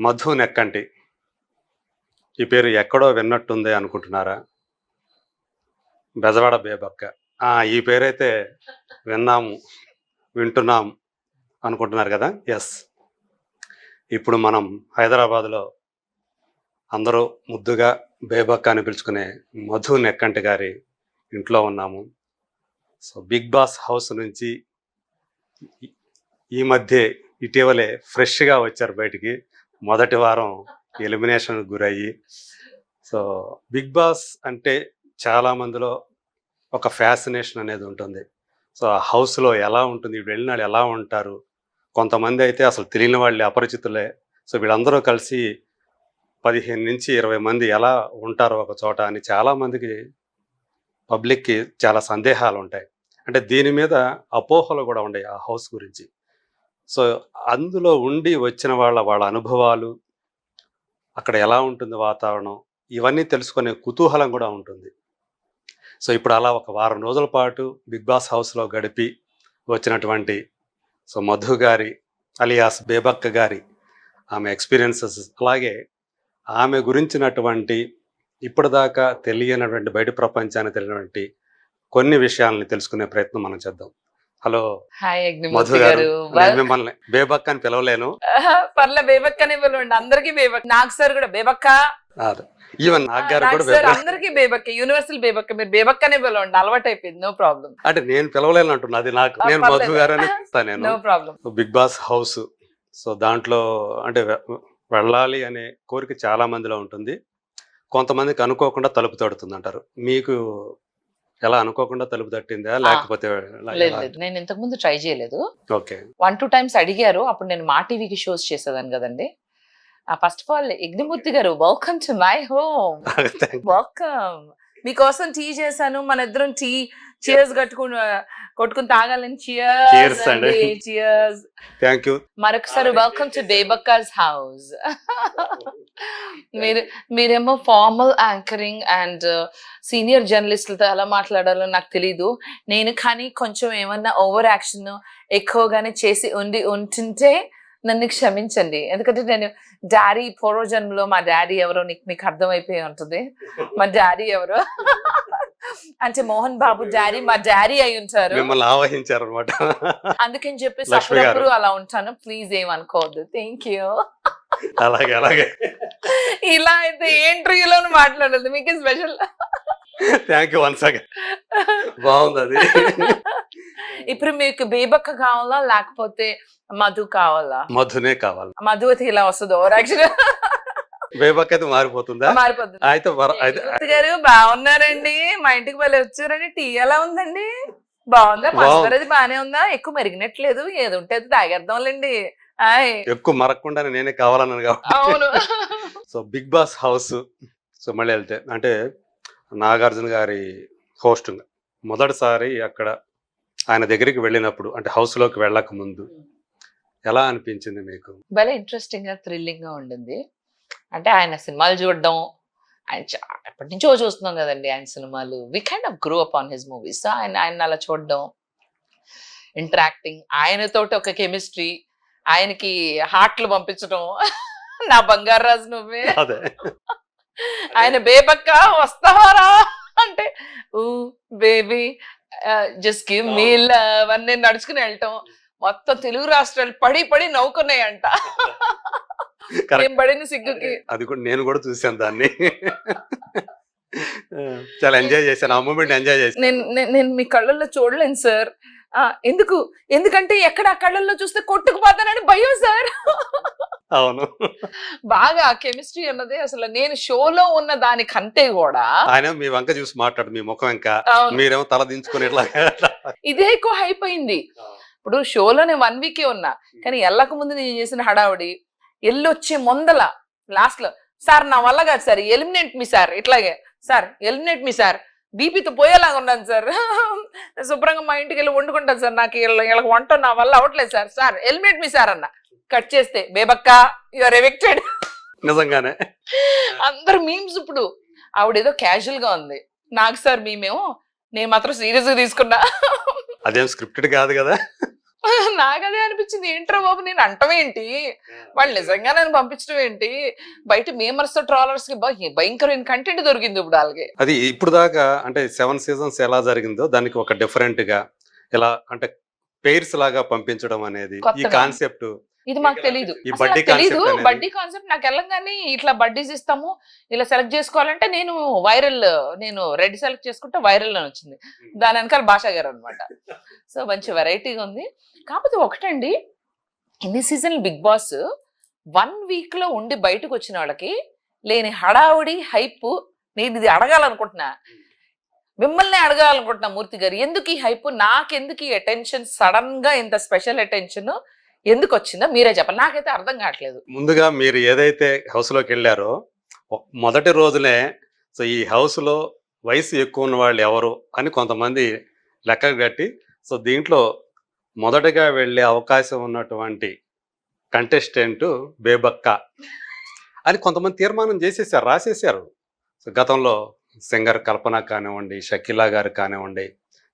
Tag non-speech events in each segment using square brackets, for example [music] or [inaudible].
మధు నెక్కంటి. ఈ పేరు ఎక్కడో విన్నట్టుంది అనుకుంటున్నారా? బెజవాడ బేబక్క. ఈ పేరైతే విన్నాము వింటున్నాం అనుకుంటున్నారు కదా? ఎస్ ఇప్పుడు మనం హైదరాబాద్లో అందరూ ముద్దుగా బేబక్క అని పిలుచుకునే మధు నెక్కంటి గారి ఇంట్లో ఉన్నాము. సో బిగ్ బాస్ హౌస్ నుంచి ఈ- ఈ మధ్య ఇటీవలే ఫ్రెష్గా వచ్చారు బయటికి. మొదటి వారం ఎలిమినేషన్ గురయ్యి. సో బిగ్ బాస్ అంటే చాలా మందిలో ఒక ఫ్యాసినేషన్ అనేది ఉంటుంది. సో ఆ హౌస్లో ఎలా ఉంటుంది వెళ్ళిన వాళ్ళు ఎలా ఉంటారు కొంతమంది అయితే అసలు తెలియని వాళ్ళే అపరిచితులే. సో వీళ్ళందరూ కలిసి పదిహేను నుంచి ఇరవై మంది ఎలా ఉంటారు ఒక చోట అని చాలామందికి పబ్లిక్కి చాలా సందేహాలు ఉంటాయి. అంటే దీని మీద అపోహలు కూడా ఉన్నాయి ఆ హౌస్ గురించి. సో అందులో ఉండి వచ్చిన వాళ్ళ వాళ్ళ అనుభవాలు అక్కడ ఎలా ఉంటుంది వాతావరణం ఇవన్నీ తెలుసుకునే కుతూహలం కూడా ఉంటుంది. సో ఇప్పుడు అలా ఒక వారం రోజుల పాటు బిగ్ బాస్ హౌస్లో గడిపి వచ్చినటువంటి సో మధు గారి అలియాస్ బేబక్క గారి ఆమె ఎక్స్పీరియన్సెస్ అలాగే ఆమె గురించినటువంటి ఇప్పటిదాకా తెలియనటువంటి బయట ప్రపంచానికి తెలియనటువంటి కొన్ని విషయాలని తెలుసుకునే ప్రయత్నం మనం చేద్దాం. హలో. మధు గారు. నేను మిమ్మల్ని బేబక్క అని పిలవలేను. పర్లే బేబక్కనే పిలవండి. అందరికి బేబక్ నాకు సార్ కూడా బేబక్క. ఈవెన్ నాకు గారు కూడా అందరికి బేబక్క. యూనివర్సల్ బేబక్క. మీరు బేబక్కనే పిలవండి. అలవాటు అయిపోయింది. No problem. అంటే నేను పిలవలేను అంటున్నా అది నాకు నేను. మధు గారు అని [laughs] పిలుస్తాను నో నేను problem Bigg Boss house. So దాంట్లో అంటే వెళ్ళాలి అనే కోరిక చాలా మందిలో ఉంటుంది. కొంతమందికి అనుకోకుండా తలుపు తడుతుంది అంటారు మీకు ఎలా అనుకోకుండా తలుపు తట్టిందా? లేకపోతే లేదు నేను ఇంతకు ముందు ట్రై చేయలేదు. ఓకే. వన్ టూ టైమ్స్ అడిగారు. అప్పుడు నేను మా టీవీకి షోస్ చేసేదాన్ని కదండి. First of all Yagnamurthy garu welcome to my home welcome మీకోసం టీ చేశాను. మన ఇద్దరం టీ చియర్స్ కట్టుకుని కొట్టుకుని తాగాలని. అండి. చియర్స్ థ్యాంక్ యూ మరొకసారి వెల్కమ్ టు బేబక్కాస్ హౌస్ [laughs] మీరు మీరేమో ఫార్మల్ యాంకరింగ్ అండ్ సీనియర్ జర్నలిస్టులతో ఎలా మాట్లాడాలో నాకు తెలీదు. నేను కానీ కొంచెం ఏమన్నా ఓవర్ యాక్షన్ ఎక్కువగానే చేసి ఉండి ఉంటుంటే నన్ను క్షమించండి. ఎందుకంటే నేను డాడీ పూర్వజన్మలో మా డాడీ ఎవరో నీకు మీకు అర్థమైపోయి ఉంటుంది. మా డాడీ ఎవరో? [laughs] అంటే మోహన్ బాబు డాడీ మా డాడీ అయి ఉంటారు. ఆవహించారు అనమాట అందుకని చెప్పేసి. అప్పుడప్పుడు అలా ఉంటాను. ప్లీజ్ ఏమనుకోవద్దు. థ్యాంక్ యూ అలాగే అలాగే. ఇలా అయితే ఏ ఇంటర్వ్యూలో మాట్లాడదు మీకు special thank you once again బాగుంది అది ఇప్పుడు మీకు బేబక్క కావాలా లేకపోతే మధు కావాలా? మధునే కావాలి. మధు అయితే ఇలా వస్తుంది ఓవర్ బేబక్ అయితే మారిపోతుందా? మారిపోతుంది. అయితే గారు బాగున్నారండి. మా ఇంటికి వెళ్ళి వచ్చారండి టీ ఎలా ఉందండి? బాగుందా. పసుపరది బానే ఉందా? ఎక్కువ మెరిగినట్లేదు. ఏది ఉంటే తాగేద్దాంలేండి. ఎక్కువ మరక్కుండానే నేనే కావాలన్నాను కాబట్టి. అవును. [laughs] So Bigg Boss house so మళ్ళీ వెళ్తే అంటే నాగార్జున గారి హోస్టింగ్ మొదటిసారి అక్కడ ఆయన దగ్గరికి వెళ్ళినప్పుడు అంటే హౌస్లోకి వెళ్ళక ముందు ఎలా అనిపించింది మీకు? భలే ఇంట్రెస్టింగ్గా థ్రిల్లింగ్గా ఉండింది. అంటే ఆయన సినిమాలు చూడడం ఆయన చా- ఎప్పటి నుంచో చూస్తున్నాం కదండి ఆయన సినిమాలు. We kind of grow up on his movies ఆయన ఆయన అలా చూడడం ఇంటరాక్టింగ్ ఆయనతోటి ఒక కెమిస్ట్రీ ఆయనకి హార్ట్లు పంపించడం నా బంగారు రాజు నువ్వే. అదే. ఆయన బేబక్క వస్తావారా అంటే ఊ baby just give me love అని నేను నడుచుకుని వెళ్ళటం. మొత్తం తెలుగు రాష్ట్రాలు పడి పడి నవ్వుకున్నాయంట. పడిన సిగ్గుకి? అది కూడా నేను కూడా చూశాను దాన్ని. చాలా ఎంజాయ్ చేశాను. ఆ మూమెంట్ ఎంజాయ్ చేశాను. నేను నేను- మీ కళ్ళల్లో చూడలేను సార్. ఎందుకు? ఎందుకంటే ఎక్కడ ఆ కళ్ళల్లో చూస్తే కొట్టుకుపోతానని భయం సార్. అవును. బాగా కెమిస్ట్రీ అన్నది అసలు. నేను షోలో ఉన్న దానికంటే కూడా ఆయన మీ వంక చూసి మాట్లాడు మీ ముఖం ఇంకా. మీరేమో తల దించుకుని ఇదే ఎక్కువ హైప్ అయింది. ఇప్పుడు షోలో నేను వన్ వీకే ఉన్నా కానీ వెళ్ళక ముందు నేను చేసిన హడావుడి ఎల్లొచ్చే ముందల లాస్ట్లో సార్ నా వల్ల కాదు సార్ ఎలిమినేట్ మీ సార్. ఇట్లాగే సార్ ఎలిమినేట్ మీ సార్. బీపీతో పోయేలాగా ఉన్నాను సార్. శుభ్రంగా మా ఇంటికి వెళ్ళి వండుకుంటాను సార్ నాకు వీళ్ళ- వీళ్ళకి వంట నా వల్ల అవ్వట్లేదు sir. Sir eliminate me sir అన్న. కట్ చేస్తే బేబక్క యువర్ ఎవెక్టెడ్ నిజంగానే. అందరు మీమ్స్ ఇప్పుడు. ఆవిడ ఏదో క్యాజువల్గా ఉంది. నాకు సార్ మేమేమో నేను మాత్రం సీరియస్గా తీసుకున్నా. అదేం స్క్రిప్టెడ్ కాదు కదా. [laughs] నాకు అదే అనిపించింది. ఏంట్రా బాబు నేను అంటమేంటి వాళ్ళు నిజంగా నన్ను పంపించడం ఏంటి? బయట మేమర్స్ ట్రాలర్స్కి భయంకరమైన కంటెంట్ దొరికింది ఇప్పుడు వాళ్ళకి. అది ఇప్పుడు దాకా అంటే సెవెన్ సీజన్స్ ఎలా జరిగిందో దానికి ఒక డిఫరెంట్గా ఇలా అంటే పెయిర్స్ లాగా పంపించడం అనేది ఈ. కాన్సెప్ట్ ఇది మాకు తెలియదు తెలీదు. బడ్డీ కాన్సెప్ట్ నాకు వెళ్ళంగానే ఇట్లా బడ్డీస్ ఇస్తాము ఇలా సెలెక్ట్ చేసుకోవాలంటే నేను వైరల్ నేను రెడ్ సెలెక్ట్ చేసుకుంటే వైరల్ అని వచ్చింది. దాని వెనకాల భాషా గారు అనమాట సో మంచి వెరైటీగా ఉంది. కాకపోతే ఒకటండి ఇన్ని సీజన్ బిగ్ బాస్ వన్ వీక్లో ఉండి బయటకు వచ్చిన వాళ్ళకి లేని హడావుడి హైప్ నేను ఇది అడగాలనుకుంటున్నా. మిమ్మల్ని అడగాలనుకుంటున్నా మూర్తి గారు. ఎందుకు ఈ హైప్ నాకెందుకు ఈ అటెన్షన్ సడన్గా ఇంత స్పెషల్ అటెన్షన్ ఎందుకు వచ్చిందో మీరే చెప్పాలి. నాకైతే అర్థం కావట్లేదు. ముందుగా మీరు ఏదైతే హౌస్లోకి వెళ్ళారో మొదటి రోజునే సో ఈ హౌస్లో వయసు ఎక్కువ ఉన్న వాళ్ళు ఎవరు అని కొంతమంది లెక్క కట్టి సో దీంట్లో మొదటగా వెళ్ళే అవకాశం ఉన్నటువంటి కంటెస్టెంట్ బేబక్క అని కొంతమంది తీర్మానం చేసేసారు రాసేసారు సో గతంలో సింగర్ కల్పన కానివ్వండి షకీలా గారు కానివ్వండి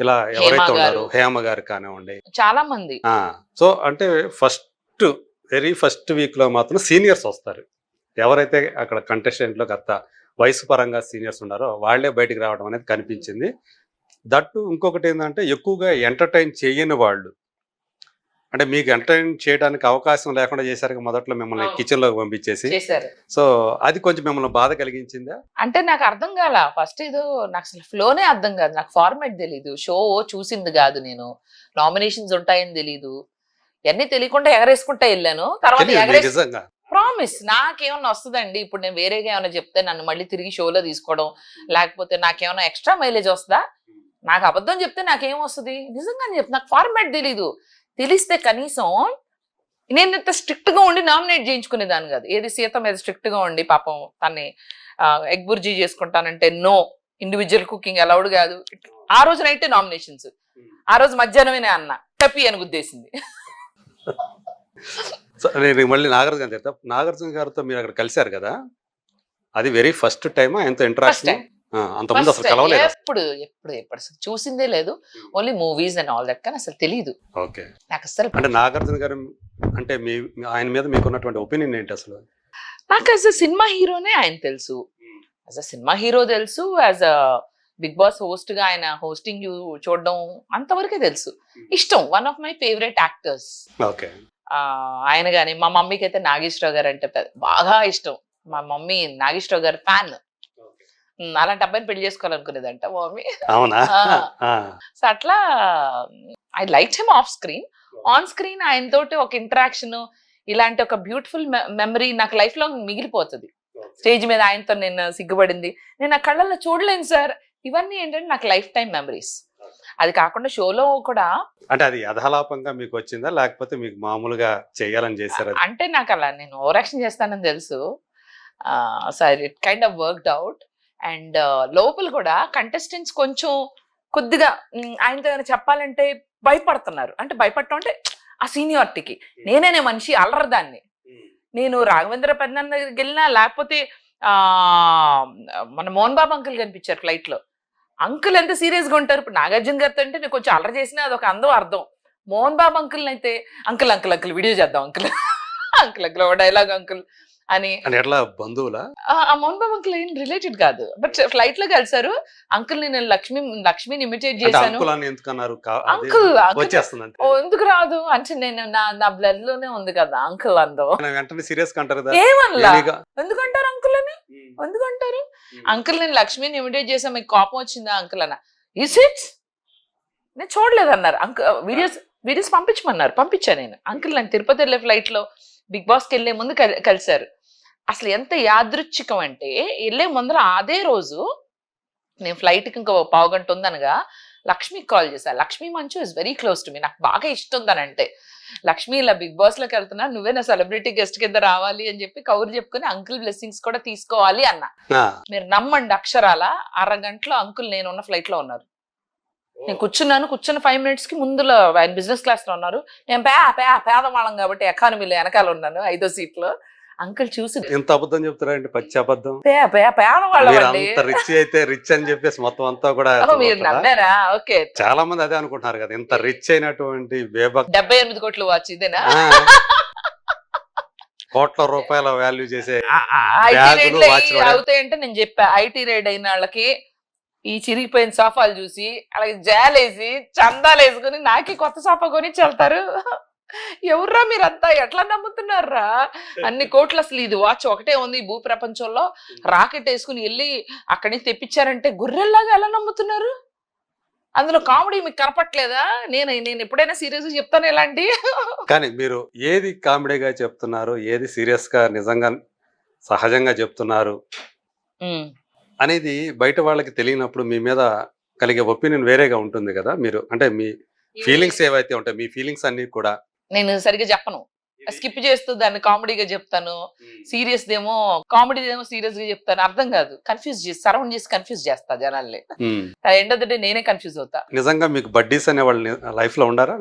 ఇలా ఎవరైతే. ఉన్నారో హేమ గారు కానివ్వండి. చాలా మంది. ఆ, సో అంటే ఫస్ట్ వెరీ ఫస్ట్ వీక్లో మాత్రం సీనియర్స్ వస్తారు. ఎవరైతే అక్కడ contestant లో గత వయసు పరంగా సీనియర్స్ ఉన్నారో వాళ్ళే బయటికి రావడం అనేది కనిపించింది. దట్టు ఇంకొకటి ఏంటంటే ఎక్కువగా ఎంటర్టైన్ చేయని వాళ్ళు అంటే మీకు ఎంటర్టైన్ చేయడానికి అవకాశం లేకుండా చేశారు కదా మొదట్లో మిమ్మల్ని. కిచెన్లోకి పంపించేసి. సో అది కొంచెం మిమ్మల్ని బాధ కలిగించిందా? అంటే నాకు అర్థం కాల. ఫస్ట్ ఏదో నాకు అసలు ఫ్లోనే అర్థం కాదు. నాకు ఫార్మాట్ తెలీదు. షో చూసింది కాదు నేను. నామినేషన్స్ ఉంటాయని తెలీదు. ఇవన్నీ తెలియకుండా ఎగరేసుకుంటా వెళ్ళాను. తర్వాత నిజంగా. ప్రామిస్ నాకేమన్నా వస్తుందండి? ఇప్పుడు నేను వేరేగా ఏమైనా చెప్తే నన్ను మళ్ళీ తిరిగి షోలో తీసుకోవడం. లేకపోతే నాకేమైనా ఎక్స్ట్రా మైలేజ్ వస్తుందా? నాకు అబద్ధం చెప్తే నాకేం వస్తుంది? నిజంగానే చెప్తే నాకు ఫార్మాట్ తెలీదు. తెలిస్తే కనీసం నేను ఇంత స్ట్రిక్ట్గా ఉండి నామినేట్ చేయించుకునేదాన్ని కాదు. ఏది సీత మీద స్ట్రిక్ట్గా ఉండి పాపం తన్ని ఎగ్ బుర్జీ చేసుకుంటానంటే నో ఇండివిజువల్ కుకింగ్ అలౌడ్ కాదు. ఆ రోజు నైట్ నామినేషన్స్ ఆ రోజు మధ్యాహ్నమే అన్న. టపి అని గుద్దేసింది. నేను మళ్ళీ నాగార్జున గారు చెప్తా. నాగార్జున గారితో మీరు అక్కడ కలిశారు కదా? అది వెరీ ఫస్ట్ టైం ఆయనతో ఇంటరాక్షన్ అంతకుముందు అసలు కలవలేదు. ఎప్పుడు ఎప్పుడు ఎప్పుడు అసలు చూసిందే లేదు. Only movies and all that కానీ అసలు తెలియదు ఓకే. నాకు అసలు అంటే నాగార్జున గారు అంటే మీ ఆయన మీద మీకు ఉన్నటువంటి ఒపీనియన్ ఏంటి అసలు? నాకు యాజ్ అ సినిమా హీరోనే ఆయన తెలుసు. యాజ్ అ సినిమా హీరో తెలుసు యాజ్ అ బిగ్ బాస్ హోస్ట్గా ఆయన హోస్టింగ్ చూడడం అంతవరకే తెలుసు. ఇష్టం one of my favourite actors okay. ఆయన గాని మా మమ్మీకి అయితే నాగేశ్వరరావు గారు అంటే బాగా ఇష్టం. మా మమ్మీ నాగేశ్వరరావు గారు ఫ్యాన్ అలాంటి అబ్బాయిని పెళ్ళి చేసుకోవాలనుకునేదంట మమ్మీ. అవునా? సో అట్లా I like him off screen. On screen ఆయన తోటి ఒక ఇంటరాక్షన్ ఇలాంటి ఒక బ్యూటిఫుల్ మెమరీ నాకు లైఫ్లో మిగిలిపోతుంది. స్టేజ్ మీద ఆయనతో నేను సిగ్గుపడింది. నేను ఆ కళ్ళల్లో చూడలేను సార్. ఇవన్నీ ఏంటంటే నాకు లైఫ్ టైం మెమరీస్. అది కాకుండా షోలో కూడా అంటే అది అధలాపంగా మీకు వచ్చిందా? లేకపోతే మీకు మామూలుగా చేయాలని చేశారా? అంటే నాకు అలా నేను ఓవరాక్షన్ చేస్తానని తెలుసు. Sir it kind of worked out and లోపల కూడా కంటెస్టెంట్స్ కొంచెం కొద్దిగా ఆయనతో ఏమైనా చెప్పాలంటే భయపడుతున్నారు. అంటే భయపడటం అంటే ఆ సీనియారిటీకి నేనేనే మనిషి అలరదాన్ని నేను రాఘవేంద్ర పెద్దన్న దగ్గరికి వెళ్ళినా లేకపోతే ఆ మన మోహన్ బాబు అంకుల్ కనిపించారు ఫ్లైట్లో అంకుల్ ఎంత సీరియస్గా ఉంటారు. ఇప్పుడు నాగార్జున గారితో అంటే నేను కొంచెం అలర చేసినా అదొక అందం అర్థం. మోహన్ బాబు అంకుల్ అయితే అంకుల్ అంకుల్ అంకుల్ వీడియో చేద్దాం అంకుల్. [laughs] అంకుల్ అంకుల్ ఒక డైలాగ్ అంకుల్. అని. ఎట్లా? బంధువులా? ఆ ఆ మోహన్ బాబు అంకుల్ ఏం రిలేటెడ్ కాదు. బట్ ఫ్లైట్లో కలిసారు. అంకుల్ నేను లక్ష్మి లక్ష్మిని ఇమిటేట్ చేశాను. అంకుల్ ఎందుకు రాదు? అంటే నేను నా నా బ్లడ్లోనే ఉంది కదా అంకుల్ అందో. వెంటనే సీరియస్? ఎందుకంటారు అంకుల్ అని? ఎందుకంటారు? అంకుల్ నేను లక్ష్మిని ఇమిటేట్ చేసా మీకు కోపం వచ్చిందా అంకుల్ అన్న? ఇస్ ఇట్ నేను చూడలేదు అన్నారు అంకుల్ వీడియోస్ వీడియోస్ పంపించమన్నారు. పంపించా నేను. అంకుల్ నేను తిరుపతి వెళ్ళే ఫ్లైట్లో బిగ్ బాస్కి వెళ్ళే ముందు కలి- కలిశారు అసలు ఎంత యాదృచ్ఛికం అంటే వెళ్ళే ముందర అదే రోజు నేను ఫ్లైట్కి ఇంకో పావు గంట ఉందనగా లక్ష్మికి కాల్ చేశా. Lakshmi Manchu is very close to me నాకు బాగా ఇష్టం తనంటే లక్ష్మి ఇలా బిగ్ బాస్లోకి వెళ్తున్నా నువ్వే నా సెలబ్రిటీ గెస్ట్ కింద రావాలి అని చెప్పి కౌరు చెప్పుకొని అంకుల్ బ్లెస్సింగ్స్ కూడా తీసుకోవాలి అన్న. మీరు నమ్మండి అక్షరాల అరగంటలో అంకుల్ నేను ఉన్న ఫ్లైట్లో ఉన్నారు. నేను కూర్చున్నాను కూర్చున్న ఫైవ్ మినిట్స్కి ముందులో ఆయన బిజినెస్ క్లాస్లో ఉన్నారు. నేను పే పే పేదవాళ్ళం కాబట్టి ఎకానమీలో వెనకాల ఉన్నాను ఐదో సీట్లో. అంకుల్ చూసి ఎంత అబద్ధం చెప్తారండి పచ్చి అబద్ధం. అంత రిచ్ అయితే రిచ్ అని చెప్పేసి మొత్తం అంతా కూడా ఓకే. చాలా మంది అదే అనుకుంటున్నారు కదా ఇంత రిచ్ అయినటువంటి బేబక్ డెబ్బై ఎనిమిది కోట్లు వాచ్ ఇదేనా? కోట్ల రూపాయల వాల్యూ చేసే. అవుతాయంటే నేను చెప్పా. ఐటీ రేట్ అయిన వాళ్ళకి ఈ చిరిగిపోయిన సోఫాలు చూసి అలాగే జాలేసి చందాలు వేసుకుని నాకే కొత్త సోఫా కొని వెళ్తారు. ఎవర్రా మీరంతా? ఎట్లా నమ్ముతున్నారా అన్ని [laughs] కోట్లు అసలు ఇది వాచ్ ఒకటే ఉంది భూ ప్రపంచంలో రాకెట్ వేసుకుని వెళ్ళి అక్కడి నుంచి తెప్పించారంటే గొర్రెల్లాగా ఎలా నమ్ముతున్నారు? అందులో కామెడీ మీకు కనపట్లేదా? నేను నేను ఎప్పుడైనా సీరియస్ చెప్తాను ఇలాంటి. కానీ మీరు ఏది కామెడీగా చెప్తున్నారు? ఏది సీరియస్గా నిజంగా సహజంగా చెప్తున్నారు? అనేది బయట వాళ్ళకి తెలియనప్పుడు మీ మీద కలిగే ఒపీనియన్ వేరేగా ఉంటుంది కదా మీరు. అంటే మీ ఫీలింగ్స్ ఏవైతే ఉంటాయి మీ ఫీలింగ్స్ అన్ని కూడా నేను సరిగ్గా చెప్పను. స్కిప్ చేస్తూ దాన్ని కామెడీగా చెప్తాను. సీరియస్ దేమో కామెడీ ఏమో సీరియస్గా చెప్తాను. అర్థం కాదు. కన్ఫ్యూజ్ చేసి సరౌండ్ చేసి కన్ఫ్యూజ్ చేస్తా జనాల్ని. ఎండ్ ఆఫ్ ద డే నేనే కన్ఫ్యూజ్ అవుతా. నిజంగా మీకు బడ్డీస్ అనే వాళ్ళు లైఫ్లో ఉండారా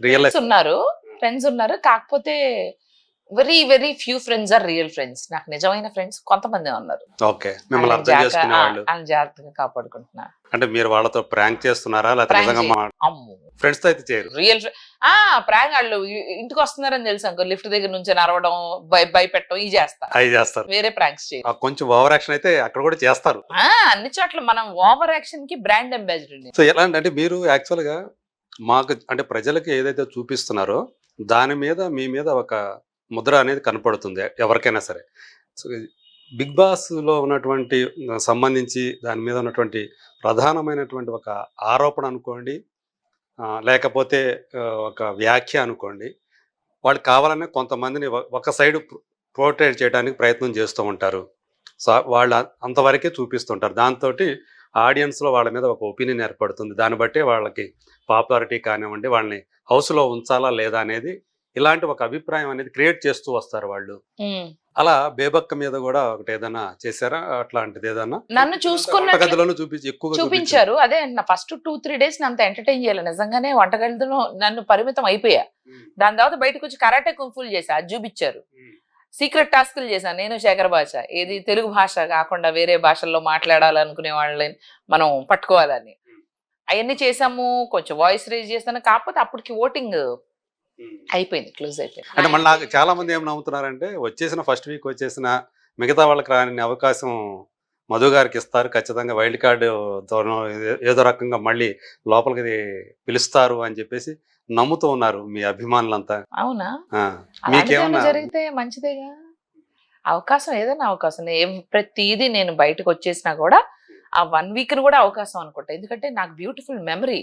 రియల్ ఉన్నారు. ఫ్రెండ్స్ ఉన్నారు. కాకపోతే very very few friends are real friends నాకు నిజమైన ఫ్రెండ్స్ కొంతమంది ఉన్నారు. ఓకే. మిమ్మల్ని అర్థం చేసుకునే వాళ్ళు జాగ్రత్తగా కాపాడుకుంటున్నా అంటే మీరు వాళ్ళతో ప్రాంక్ చేస్తున్నారా? ఫ్రెండ్స్తో అయితే చేయరు. రియల్ ఆ ప్రాంక్ వాళ్ళు ఇంటికి వస్తున్నారని తెలుసు అంకో లిఫ్ట్ దగ్గర నుంచి నరవడం భయ భయపెట్టడం ఇది చేస్తా అవి చేస్తారు. వేరే ప్రాంక్స్ చేయ ఆ కొంచెం ఓవర్ యాక్షన్ అయితే అక్కడ కూడా చేస్తారు. అన్ని చోట్ల మనం ఓవర్ యాక్షన్కి బ్రాండ్ అంబాసిడర్ సో ఎలా అంటే మీరు యాక్చువల్గా మాకు అంటే ప్రజలకి ఏదైతే చూపిస్తున్నారో దాని మీద మీ మీద ఒక ముద్ర అనేది కనపడుతుంది ఎవరికైనా సరే. సో బిగ్ బాస్లో ఉన్నటువంటి సంబంధించి దాని మీద ఉన్నటువంటి ప్రధానమైనటువంటి ఒక ఆరోపణ అనుకోండి లేకపోతే ఒక వ్యాఖ్య అనుకోండి వాళ్ళు కావాలనే కొంతమందిని ఒక- ఒక సైడ్ పోర్ట్రేట్ చేయడానికి ప్రయత్నం చేస్తూ ఉంటారు. సో వాళ్ళు అంతవరకే చూపిస్తుంటారు. దాంతో ఆడియన్స్లో వాళ్ళ మీద ఒక ఒపీనియన్ ఏర్పడుతుంది. దాన్ని బట్టి వాళ్ళకి పాపులారిటీ కానివ్వండి వాళ్ళని హౌస్లో ఉంచాలా లేదా అనేది ఇలాంటి ఒక అభిప్రాయం అనేది క్రియేట్ చేస్తూ వస్తారు వాళ్ళు. అలా బేబక్క మీద కూడా ఒకటి ఏదైనా చేశారా? అట్లాంటిది ఏదన్నా? నన్ను గదిలోనూ చూపించి ఎక్కువగా చూపించారు. అదే నా ఫస్ట్ టూ త్రీ డేస్ అంత ఎంటర్టైన్ చేయాలి. నిజంగానే వంటగదిలో నన్ను పరిమితం అయిపోయా. దాని తర్వాత బయటకు వచ్చి కరాటే కుంఫుల్ చేశా అది చూపించారు. సీక్రెట్ టాస్క్లు చేశాను నేను శేఖర్ భాష. ఏది తెలుగు భాష కాకుండా వేరే భాషల్లో మాట్లాడాలనుకునే వాళ్ళని మనం పట్టుకోవాలని. అవన్నీ చేసాము కొంచెం వాయిస్ రేజ్ చేస్తాను కాకపోతే అప్పటికి ఓటింగ్ అయిపోయింది క్లోజ్ అంటే అయిపోయింది మళ్ళీ నాకు చాలా మంది ఏం నమ్ముతున్నారంటే వచ్చేసిన ఫస్ట్ వీక్ వచ్చేసిన మిగతా వాళ్ళకి రాని అవకాశం మధు గారికి ఇస్తారు ఖచ్చితంగా వైల్డ్ కార్డు ఏదో రకంగా మళ్ళీ లోపలికి పిలుస్తారు అని చెప్పేసి నమ్ముతూ ఉన్నారు మీ అభిమానులంతా. అవునా? మీకేమన్నా జరిగితే మంచిదేగా? అవకాశం ఏదైనా అవకాశం ఏం ప్రతిదీ నేను బయటకు వచ్చేసినా కూడా ఆ వన్ వీక్ కూడా అవకాశం అనుకుంటా. ఎందుకంటే నాకు బ్యూటిఫుల్ మెమరీ.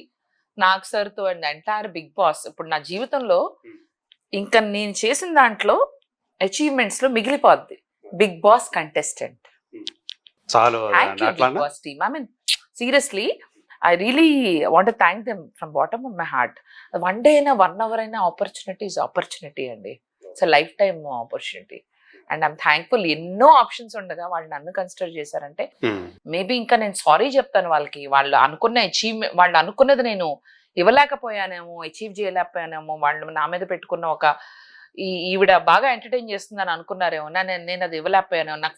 నాకు సార్తో అండ్ ఎంటైర్ బిగ్ బాస్. ఇప్పుడు నా జీవితంలో ఇంకా నేను చేసిన దాంట్లో అచీవ్మెంట్స్లో మిగిలిపోద్ది. బిగ్ బాస్ కంటెస్టెంట్ చాలు big boss team I mean seriously I really want thank them from bottom of my heart one day అయినా వన్ అవర్ అయినా ఆపర్చునిటీ ఇస్ ఆపర్చునిటీ అండి. It's life time opportunity and I'm thankful ఎన్నో options ఉండగా వాళ్ళు నన్ను consider చేశారంటే maybe ఇంకా నేను సారీ చెప్తాను వాళ్ళకి. వాళ్ళు అనుకున్న అచీవ్మెంట్ వాళ్ళు అనుకున్నది నేను ఇవ్వలేకపోయానేమో అచీవ్ చేయలేకపోయానేమో వాళ్ళు నా మీద పెట్టుకున్న ఒక ఈ ఈవిడ బాగా ఎంటర్టైన్ చేస్తుందని అనుకున్నారేమో నా- నేను నేను అది ఇవ్వలేకపోయాను నాకు